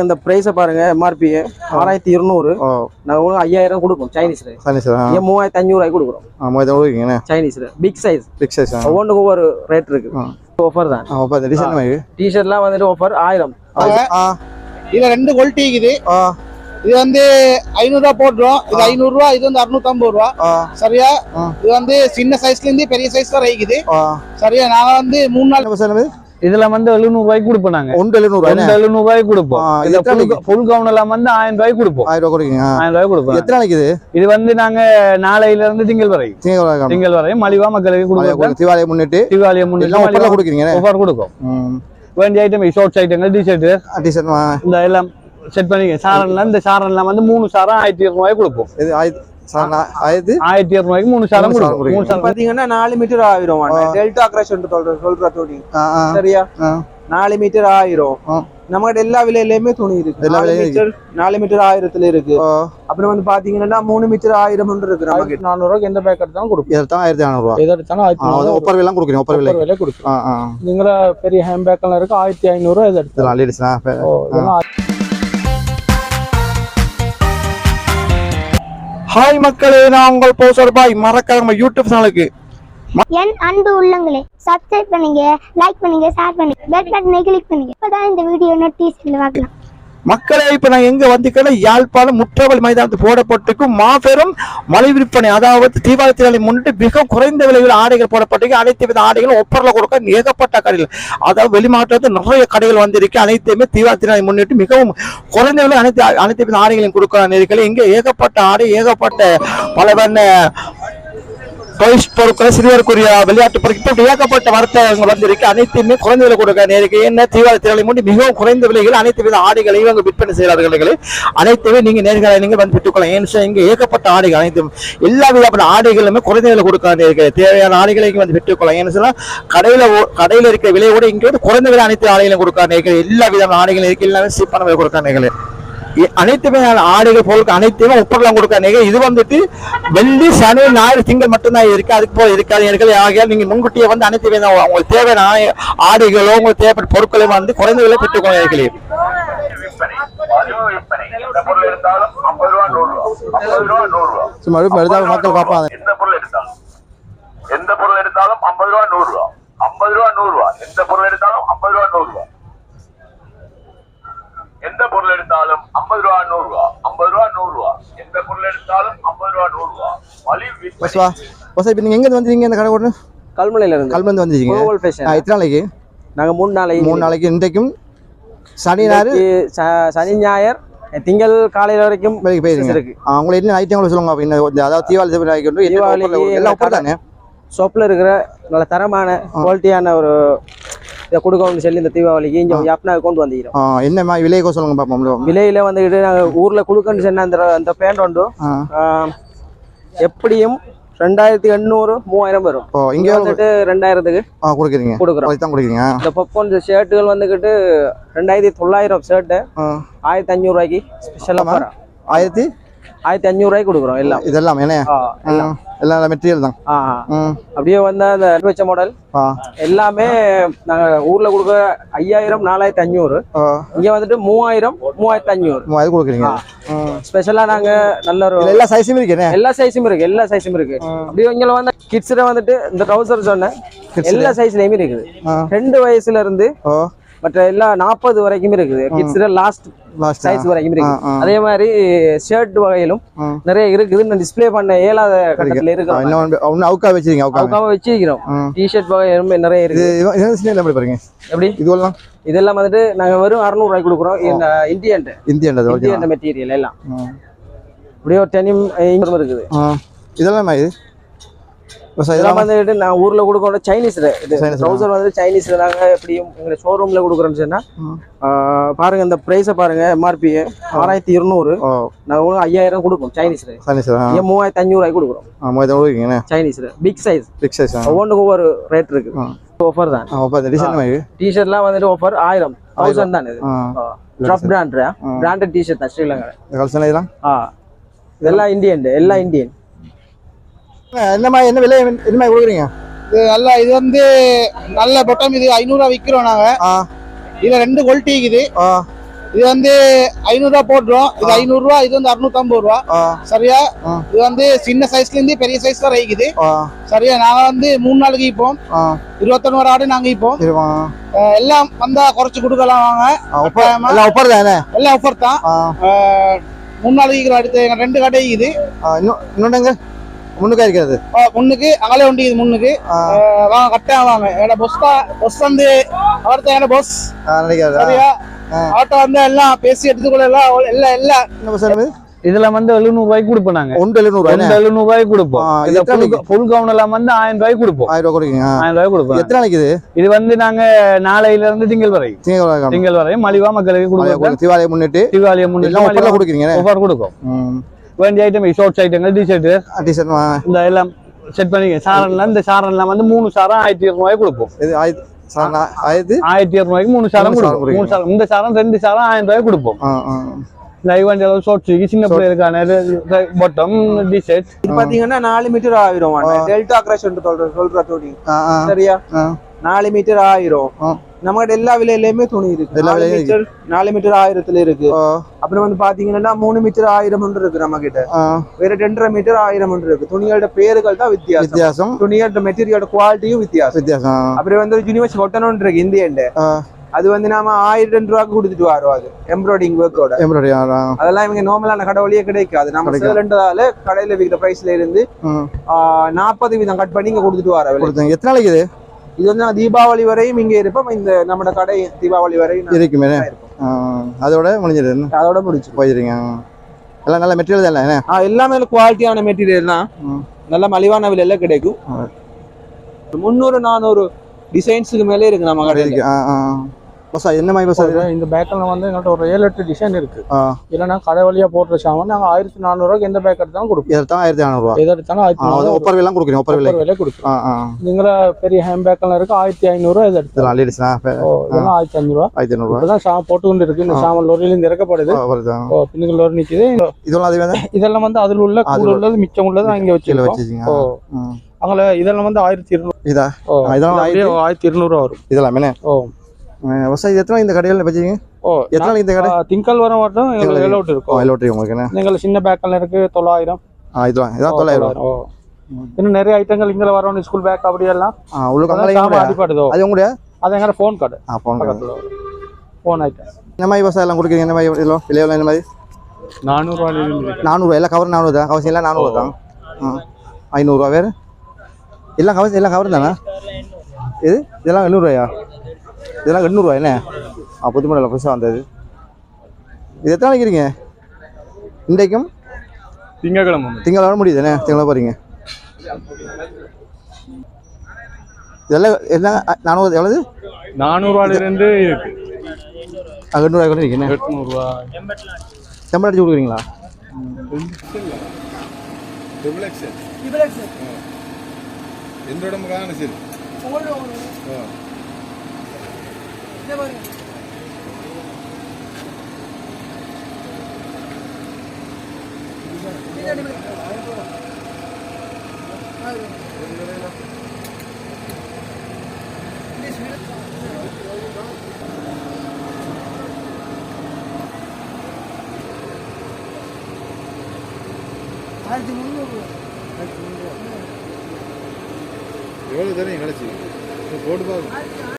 இந்த பிரைஸை பாருங்க எம்ஆர்பி ஆறாயிரத்தி இருநூறு. நாங்கள் ஐயாயிரம் கொடுப்போம் சைனீஸ்ல இங்கே மூவாயிரத்தி அஞ்சூறுவாய்க்கு கொடுக்குறோம். மூவாயிரத்தி சைனீஸ்ல பிக் சைஸ் பிக் சைஸ் ஆ. ஒவ்வொன்றுக்கும் ஒவ்வொரு ரேட் இருக்கு. ஆஃபர் தான். டிசைன் டிஷர்ட்லாம் வந்துட்டு ஆஃபர் ஆயிரம். ஆ. இதுல ரெண்டு குவாலிட்டி இருக்குது. ஆ. இது வந்து ஐநூறுரூவா போடுறோம் இது ஐநூறுரூவா இது வந்து அறுநூத்தம்பது ரூபா. சரியா. இது வந்து சின்ன சைஸ்ல இருந்து பெரிய சைஸ் வரை இருக்குது. சரியா? நாங்க வந்து மூணு நாள் இதுல வந்து எழுநூறு ரூபாய்க்கு கொடுப்போம் நாங்க. ஒன்று எழுநூறுவா ரெண்டு எழுநூறு ரூபாய்க்கு கொடுப்போம். full gown எல்லாம் வந்து ஆயிரம் ரூபாய்க்கு கொடுப்போம். ஆயிரம் ரூபா கொடுக்குறீங்க. ஆ. ஆயிரம் ரூபாய்க்கு கொடுப்போம். எத்தனை நாளைக்கு இது? இது வந்து நாங்க நாளையில இருந்து திங்கள் வரை திங்கள் வரை மலிவா மக்களுக்கு கொடுப்போம் தீபாவளியை முன்னிட்டு. எல்லாம் முன்னிட்டு கொடுக்குறீங்க ஆஃபர் கொடுக்கும். வேண்டிய ஐட்டம் ஷார்ட்ஸ் ஐட்டங்கள் டிஷர்ட் டிசைன் இந்த எல்லாம் செட் பண்ணி சாரன்ல இந்த சாரன்லாம் வந்து மூணு சாரம் ஆயிரத்தி இருநூறு கொடுப்போம். இது ஆயிரத்தி இருநூறுவாய்க்கு மூணு சாரம் மூணு சாரம் கொடுக்கும் பாத்தீங்கன்னா நாலு மீட்டர் ஆயிரம் டெல்டா கிரஷ் சொல்ற சொல்ற துணி. சரியா? நாலு மீட்டர் ஆயிரம். நம்மகிட்ட எல்லா விலையிலயுமே துணி இருக்கு. நாலு மீட்டர் நாலு மீட்டர் ஆயிரத்துல இருக்கு. அப்புறம் வந்து பாத்தீங்கன்னா மூணு மீட்டர் ஆயிரம் இருக்கு. நமக்கு நானூறு ரூபாய்க்கு எந்த பேக் எடுத்தாலும் கொடுப்போம். இதெல்லாம் ஆயிரத்தி நானூறுவா எதை எடுத்தாலும் ஆயிரத்தி நானூறு ஒப்பர் விலைலாம் கொடுக்குறீங்க ஒப்பர் விலை. விலை கொடுக்கும் நீங்கள பெரிய ஹேண்ட் பேக் எல்லாம் இருக்கு ஆயிரத்தி ஐநூறு எடுத்தாலும் இதெல்லாம் ஹாய் மக்களே நான் உங்கள் போஸ்டர் பாய் மறக்காம நம்ம யூடியூப் சேனலுக்கு என் அன்பு உள்ளங்களே சப்ஸ்கிரைப் பண்ணுங்க லைக் பண்ணுங்க ஷேர் பண்ணுங்க பெல் பட்டனை கிளிக் பண்ணுங்க. இப்பதான் இந்த வீடியோ நோட்டீஸ்ல பார்க்கலாம். மக்களே இப்ப நான் எங்க வந்திருக்கேன்னா யாழ்ப்பாணம் முற்றவல் மைதானத்து போடப்பட்டிருக்கும் மாபெரும் மலை விற்பனை அதாவது தீபாவளி திருநாளை முன்னிட்டு மிக குறைந்த விலையில் ஆடைகள் போடப்பட்டிருக்கு. அனைத்து வித ஆடைகளும் ஒப்பரில் கொடுக்க ஏகப்பட்ட கடைகள். அதாவது வெளிமாவட்டத்தில் நிறைய கடைகள் வந்திருக்கு. அனைத்துமே தீபாவளி திருநாளை முன்னிட்டு மிகவும் குறைந்த விலை அனைத்து அனைத்து வித ஆடைகளையும் கொடுக்க இருக்கிற இங்கே ஏகப்பட்ட ஆடை ஏகப்பட்ட பல வண்ண பொருட்கள் சிறுவருக்குரிய விளையாட்டு பொருட்கள் இப்படி ஏகப்பட்ட வர்த்தகங்கள் வந்திருக்கு. அனைத்துமே குறைந்த விலை கொடுக்க நேருக்கு என்ன தீவிர திருநாளை மூடி மிகவும் குறைந்த விலைகள் அனைத்து வித ஆடைகளையும் அங்கே விற்பனை செய்கிறார்கள் அனைத்துமே நீங்கள் நேர்களை நீங்கள் வந்து பெற்றுக்கொள்ளலாம் ஏன்னு இங்கே ஏகப்பட்ட ஆடைகள் அனைத்தும் எல்லா விதமான ஆடைகளுமே குறைந்த விலை கொடுக்க நேருக்கு தேவையான ஆடைகளை இங்கே வந்து பெற்றுக்கொள்ளலாம் ஏன்னு சொன்னால் கடையில் ஓ- இருக்கிற இருக்க விலையோட இங்கே வந்து குறைந்த விலை அனைத்து ஆடைகளும் கொடுக்க நேர்கள் எல்லா விதமான ஆடைகளும் இருக்கு. எல்லாமே சீப்பான விலை கொடுக்க நேர்கள் அனைத்துமே ஆடைகள் பொருட்கள் அனைத்துமே ஒப்பரலாம் கொடுக்காதீங்க இது வந்துட்டு வெள்ளி சனி ஞாயிறு திங்கள் மட்டும்தான் இருக்கு. அதுக்கு போல இருக்காது. எனக்கு ஆகையால் நீங்க முன்கூட்டியே வந்து அனைத்து வித உங்களுக்கு தேவையான ஆடைகளோ உங்களுக்கு தேவைப்பட்ட பொருட்களை வந்து குறைந்த விலை பெற்றுக்கொள்ள இருக்கிறேன். விற்பனை மலிவு விற்பனை எந்த பொருள் எடுத்தாலும் ஐம்பது ரூபா நூறு ரூபா ஐம்பது ரூபா நூறு ரூபா சும்மா எடுத்தாலும் மக்கள் பார்ப்பாங்க. எந்த பொருள் எடுத்தாலும். எந்த பொருள் எடுத்தாலும் ஐம்பது ரூபா நூறு ரூபா. ஐம்பது ரூபா நூறு ரூபா. எந்த பொருள் எடுத்தாலும் ஐம்பது ரூபா நூறு ரூபா எந்த பொருள் எடுத்தாலும் ஐம்பது ரூபா நூறு ரூபா ஐம்பது ரூபா நூறு ரூபா எந்த பொருள் எடுத்தாலும் ஐம்பது ரூபா நூறு ரூபா மலிவு விற்பனை பஸ்வா பஸ் இப்போ நீங்க எங்க வந்தீங்க இந்த கடை கொண்டு கல்முனையில இருந்து. கல்மந்து வந்துருக்கீங்க. எத்தனை நாளைக்கு? நாங்க மூணு நாளைக்கு. மூணு நாளைக்கு. இன்றைக்கும் சனி ஞாயிறு. சனி ஞாயிறு. திங்கள் காலையில வரைக்கும் இருக்கு. ஆ, உங்களை என்ன ஐட்டம் கூட சொல்லுங்க அப்படின்னு அதாவது தீபாவளி எல்லாம் தானே ஷாப்ல இருக்கிற நல்ல தரமான குவாலிட்டியான ஒரு இதை கொடுக்கணும்னு சொல்லி இந்த தீபாவளிக்கு இங்க யாப்னா கொண்டு வந்துக்கிறோம். என்ன மாதிரி விலையை சொல்லுங்க பார்ப்போம் விலையில வந்துக்கிட்டு நாங்க ஊர்ல கொடுக்கணும்னு சொன்ன அந்த அந்த பேண்ட் உண்டு. எப்படியும் ரெண்டாயிரத்தி எண்ணூறு மூவாயிரம் வரும். இங்க வந்துட்டு ரெண்டாயிரத்துக்கு கொடுக்குறீங்க. கொடுக்குறோம். கொடுக்குறீங்க. இந்த பப்போன் ஷர்ட்டுகள் வந்துக்கிட்டு ரெண்டாயிரத்தி தொள்ளாயிரம் ஷர்ட்டு ஆயிரத்தி அஞ்சூறு ரூபாய்க்கு ஸ்பெஷலாக. ஆயிரத்தி ஆயிரத்தி அஞ்சூறு ரூபாய்க்கு கொடுக்குறோம் எல்லாம். இதெல்லாம் என்ன எல்லாம். மெட்டீரியல் தான். அப்படியே வந்து அந்த வச்ச மாடல் எல்லாமே நாங்க ஊர்ல கொடுக்க ஐயாயிரம் நாலாயிரத்தி அஞ்சூறு இங்க வந்துட்டு மூவாயிரம் மூவாயிரத்தி அஞ்சூறு மூவாயிரம் கொடுக்குறீங்க. ஸ்பெஷலா நாங்க நல்ல ஒரு எல்லா சைஸும் இருக்கேனே எல்லா சைஸும் இருக்கு எல்லா சைஸும் இருக்கு. அப்படியே இங்க வந்து கிட்ஸ்ல வந்துட்டு இந்த ட்ரௌசர் சொன்னேன். எல்லா சைஸ்லயுமே இருக்குது. ரெண்டு வயசுல இருந்து ஓ மற்ற எல்லா நாற்பது வரைக்கும் இருக்குது. கிட்ஸ்ல லாஸ்ட் சைஸ் வரைக்கும் இருக்கு. அதே மாதிரி ஷர்ட் வகையிலும். நிறைய இருக்குது. நான் டிஸ்ப்ளே பண்ண இயலாத கட்டத்துல ஒன்று அவுக்கா வச்சிருக்கீங்க அவுக்கா அதுக்காக வச்சிருக்கிறோம். டிஷர்ட் வகை நிறைய இருக்கு பாருங்க? எப்படி? இதுவெல்லாம்? இதெல்லாம் வந்துட்டு நாங்க வெறும் அறுநூறு ரூபாய்க்கு கொடுக்குறோம் இந்த இந்தியன் இந்தியன்றது ஓகே இந்தியன் மெட்டீரியல் எல்லாம். அப்படியே ஒரு டெனிம் இருக்குது. இதெல்லாம் இது? இதெல்லாம் வந்துட்டு நான் ஊர்ல கொடுக்கணும் சைனீஸ்ல இது. ட்ரௌசர் வந்து சைனீஸ்ல நாங்க எப்படியும் எங்க ஷோரூம்ல கொடுக்குறோம்னு சொன்னா பாருங்க இந்த பிரைஸை பாருங்க எம்ஆர்பி ஆறாயிரத்தி இருநூறு. நாங்க ஐயாயிரம் கொடுப்போம் சைனீஸ்ல மூவாயிரத்தி அஞ்சூறு கொடுக்குறோம். மூவாயிரத்தி சைனீஸ்ல பிக் சைஸ் பிக் சைஸ் ஆ. ஒவ்வொன்றுக்கும் ஒவ்வொரு ரேட் இருக்கு. ஆஃபர் தான். டிசைன் டிஷர்ட்லாம் வந்துட்டு ஆஃபர் ஆயிரம். தௌசண்ட் தான் இது. ட்ராப் பிராண்ட் பிராண்டட் டிஷர்ட் தான் ஸ்ரீலங்கா இதெல்லாம்? இந்தியன் எல்லாம் இந்தியன் என்ன மாதிரி என்ன விலை என்ன மாதிரி கொடுக்குறீங்க? இது நல்ல இது வந்து நல்ல பொட்டம் இது ஐநூறுரூவா விற்கிறோம் நாங்க. ஆ. இதுல ரெண்டு குவாலிட்டி இருக்குது இது வந்து ஐநூறு ரூபா போடுறோம் இது ஐநூறு ரூபா இது வந்து அறுநூத்தம்பது ரூபா. சரியா. இது வந்து சின்ன சைஸ்ல இருந்து பெரிய சைஸ் வரை இருக்குது சரியா? நாங்க வந்து மூணு நாளுக்கு இப்போம் இருபத்தொன்னு ஆடு நாங்க இப்போம் எல்லாம் வந்தா குறைச்சு கொடுக்கலாம் வாங்க. ஒப்பர் தானே? எல்லாம் ஆஃபர் தான். மூணு நாளைக்கு அடுத்து ரெண்டு கடை இன்னும் இன்னொன்னுங்க முன்னுக்கா இருக்கிறது? முன்னுக்கு அகலே இது முன்னுக்கு. வாங்க கட்டாயம் வாங்க. எங்களோட பொஸ் தான் பொஸ் வந்து அவர்தான் பொஸ் நினைக்காதா. ஆட்டோ வந்து எல்லாம் பேசி எடுத்துக்கொள்ள எல்லாம் எல்லாம் எல்லாம். என்ன பஸ் என்னது? இதுல வந்து எழுநூறு ரூபாய்க்கு கொடுப்போம் நாங்க. ஒன்று எழுநூறுவா ஒன்று எழுநூறு ரூபாய்க்கு கொடுப்போம். gown எல்லாம் வந்து ஆயிரம் ரூபாய்க்கு கொடுப்போம். ஆயிரம் ரூபா கொடுக்குறீங்க ஆ. ஆயிரம் ரூபாய்க்கு கொடுப்போம் எத்தனை நாளைக்கு இது? இது வந்து நாங்க நாளையில இருந்து திங்கள் வரை திங்கள் வரை மலிவா மக்களுக்கு கொடுப்போம் முன்னிட்டு. ஒப்பரில் முன்னிட்டு கொடுக்குறீங்க கொடுக்கும். வேண்டிய ஐட்டம் ஷார்ட்ஸ் ஐட்டங்கள் டிஷர்ட் டிஷர்ட் இந்த எல்லாம் செட் பண்ணிக்க. சாரன்ல இந்த சாரன்லாம் வந்து மூணு சாரம் ஆயிரத்தி இருநூறுவாய்க்கு கொடுப்போம். இது ஆயிரத்தி ஆயிரத்தி? இருநூறுவாய்க்கு மூணு சாரம் கொடுப்போம். மூணு சாரம் இந்த சாரம் ரெண்டு சாரம் ஆயிரம் ரூபாய்க்கு கொடுப்போம். லைவ் அளவு ஷார்ட்ஸுக்கு சின்ன பிள்ளைகளுக்கான பாட்டம் டிஷர்ட் இது பாத்தீங்கன்னா நாலு மீட்டர் ஆயிரும் டெல்டா கிரஷ் சொல்ற சொல்ற துணி. ஆ ஆ. சரியா? ஆ. நாலு மீட்டர் ஆயிரும். ஆ. நம்மகிட்ட எல்லா விலையிலயுமே துணி இருக்கு. எல்லா மீட்டர் நாலு மீட்டர் ஆயிரத்துல இருக்கு. அப்புறம் வந்து பாத்தீங்கன்னா மூணு மீட்டர் ஆயிரம் இருக்கு நம்ம கிட்ட வேற ரெண்டரை மீட்டர் ஆயிரம் இருக்கு. துணியோட பேருகள் தான் வித்தியாசம். வித்தியாசம். துணியோட மெட்டீரியலோட குவாலிட்டியும் வித்தியாசம். வித்தியாசம் அப்புறம் வந்து யூனிவர்ஸ் ஒட்டணும் இருக்கு இந்தியன் ஆ. அது வந்து நாம ஆயிரம் ரூபாய்க்கு கொடுத்துட்டு வரோம் அது. எம்ப்ராய்டிங் ஒர்க்கோட எம்ப்ராய்டரி ஆ அதெல்லாம் இவங்க நார்மலான கடவுளியே கிடைக்காது. நம்ம. சேலண்டதால கடையில விற்கிற பிரைஸ்ல இருந்து நாற்பது வீதம் கட் பண்ணி இங்க கொடுத்துட்டு வர விலை. கொடுத்தேன் எத்தனை நாளைக்கு இது? இது வந்து நான் தீபாவளி வரையும் இங்க இருப்போம். இந்த நம்ம கடை தீபாவளி வரையும் இருக்குமே அதோட முடிஞ்சிடு அதோட முடிச்சு போயிருங்க. எல்லாம் நல்ல மெட்டீரியல் தான் என்ன? ஆ எல்லாமே குவாலிட்டியான மெட்டீரியல் தான். நல்ல மலிவான விலையில கிடைக்கும். ஆ. முந்நூறு நானூறு டிசைன்ஸுக்கு மேலே இருக்கு நம்ம ஆ. பஸ்ஸா என்ன மாதிரி பஸ் அது இந்த பேக்கில் வந்து எங்கள்கிட்ட ஒரு ஏழு எட்டு டிசைன் இருக்கு. இல்லைன்னா கடை வழியா போடுற சாமான் நாங்கள் ஆயிரத்தி நானூறுவாக்கு எந்த பேக் எடுத்தாலும் கொடுப்போம். இதெல்லாம் ஆயிரத்தி நானூறுவா? எதை எடுத்தாலும் ஆயிரத்தி ஒப்பர் விலாம் கொடுக்குறீங்க ஒப்பர் விலை விலை ஆ நீங்கள பெரிய ஹேண்ட் பேக்கெல்லாம் இருக்கு ஆயிரத்தி ஐநூறுரூவா இதை எடுத்துலாம் இதெல்லாம் லேடிஸ்னா ஓ இதெல்லாம் ஆயிரத்தி ஐநூறுவா. ஆயிரத்தி ஐநூறுவா. இப்பதான் சாமான் போட்டு கொண்டு இருக்கு. இந்த சாமான் லொரியிலேருந்து இறக்கப்படுது. பின்னுக்கு லொரி நிக்குது. இதெல்லாம் அதே தான் இதெல்லாம் வந்து அதில் உள்ள கூட உள்ளது மிச்சம் உள்ளது அங்கே கீழே வச்சிருக்கோம். அங்கே இதெல்லாம் வந்து ஆயிரத்தி இருநூறு. இதா? இதெல்லாம் ஆயிரத்தி இருநூறுவா வரும். இதெல்லாம் ஓ. விவசாயி எத்தனை இந்த கடையில் வச்சுருக்கீங்க? ஓ எத்தனை இந்த கடை? திங்கள் வர மட்டும் எங்களுக்கு எல்லோட்டு இருக்கும்? ஓ எல்லோட்ரி உங்களுக்கு என்ன? நீங்கள் சின்ன பேக்கெல்லாம் இருக்கு தொள்ளாயிரம். ஆ இதெல்லாம் இதான் தொள்ளாயிரம். ஓ. இன்னும் நிறைய ஐட்டங்கள் இங்கே வரணும் ஸ்கூல் பேக் உள்ள அதான் கம்பெனி சாமான் அடிப்படுதோ? அது உங்களுடைய? அது எங்க ஃபோன் கார்டு ஆ போங்க பக்கத்தில் ஃபோன் ஐட்டம் என்ன மாதிரி விவசாயம் எல்லாம் கொடுக்குறீங்க? என்ன மாதிரி இதில் விலையெல்லாம் என்ன மாதிரி? நானூறுவாயிலிருந்து நானூறுவா எல்லாம் கவர் நானூறு தான். கவசம் எல்லாம் நானூறு தான். ஆ ஐநூறுரூவா வேறு? எல்லாம் கவசம் எல்லாம் கவர் தானே? இது? இதெல்லாம் எண்ணூறுவாயா இதெல்லாம் எண்ணூறுவா என்ன? ஆ புது மாடலில் வந்தது. இது எத்தனை நாளைக்கு இன்றைக்கும்? திங்கக்கிழமை. திங்கக்கிழமை முடியுது என்ன திங்களாக போகிறீங்க இதெல்லாம் என்ன நானூறு எவ்வளவு? நானூறுவாயிலிருந்து இருக்கு. எண்ணூறுவா கூட இருக்கு என்ன? எட்நூறுவா. செம்பல் அடிச்சு கொடுக்குறீங்களா? எந்த உடம்புக்கான சரி ஆயிரத்தி முந்நூறு ஏழு தானே கிடைச்சி போட்டு பாருங்க.